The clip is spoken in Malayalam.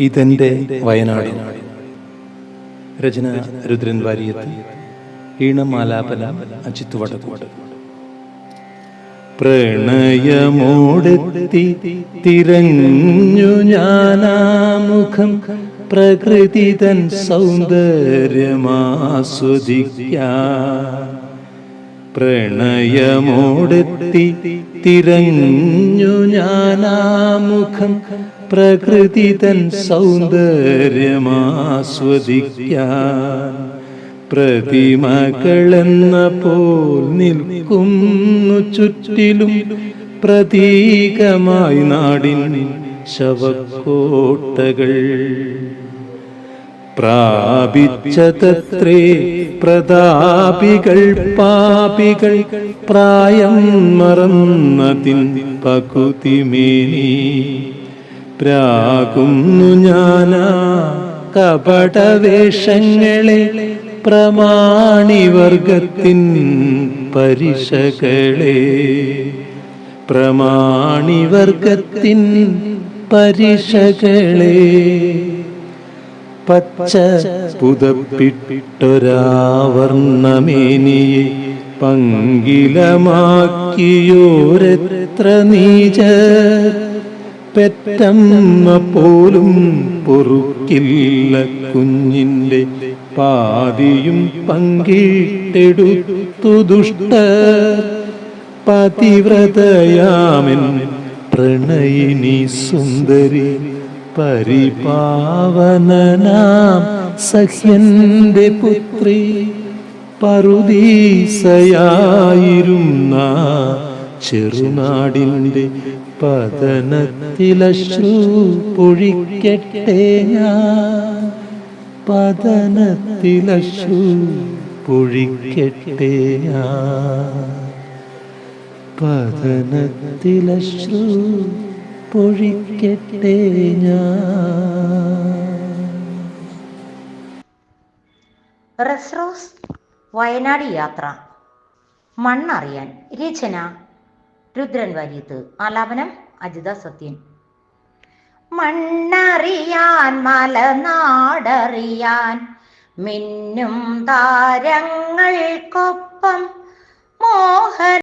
ഇതെന്റെ വയനാട്. രചന രുദ്രൻ വാര്യത്ത് ഈണമാലാപല അജിത്ത് വടക്കോട് പ്രണയമോടെത്തി തിരഞ്ഞു ഞാനാമുഖം പ്രകൃതി തൻ സൗന്ദര്യമാസ്വദിക്കാൻ. പ്രണയമോടെത്തി തിരഞ്ഞു ഞാനാമുഖം പ്രകൃതി തൻ സൗന്ദര്യമാസ്വദിക്കാൻ. പ്രതിമകളെന്ന പോൽ നിൽക്കുന്നു ചുറ്റിലും പ്രതീകമായി നാടിൻ ശവക്കോട്ടകൾ. പ്രാപിച്ചതത്രേ. പ്രതാപികൾ പാപികൾ പ്രായം മറന്നതിൻ പകുതിമേനി. പ്രാകുന്നു ഞാനാ കപടവേഷങ്ങളെ പ്രമാണിവർഗത്തിൻ പരിശകളെ. പ്രമാണിവർഗത്തിൻ പരിശകളെ. പച്ച പുതപ്പിട്ടൊരാവർണമേനിയെ പങ്കിലമാക്കിയോരെത്ര നീച പെറ്റമ്മ പോലും പൊറുക്കില്ല കുഞ്ഞിന്റെ പാതിയും പങ്കിട്ടെടുത്തു ദുഷ്ട പതിവ്രതയാമൻ പ്രണയിനി സുന്ദരി പരിപാവനനാം സഖ്യന്റെ പുത്രി പറുദീസയായിരുന്ന ചെറുനാടിന്റെ പതനത്തിലശ്രു പൊഴിക്കട്ടെ ഞാൻ. പതനത്തിലശ്രു പൊഴിക്കട്ടെ ഞാൻ. പതനത്തിലശ്രു പൊഴിക്കട്ടെ ഞാൻ. റെസ്റോസ് വയനാട് യാത്ര. മണ്ണറിയാൻ രചന രുദ്രൻ വാര്യത്ത് ആലാപനം അജിത സത്യൻ. മണ്ണറിയാൻ മലനാടറിയാൻ മിന്നും താരങ്ങൾക്കൊപ്പം മോഹൻ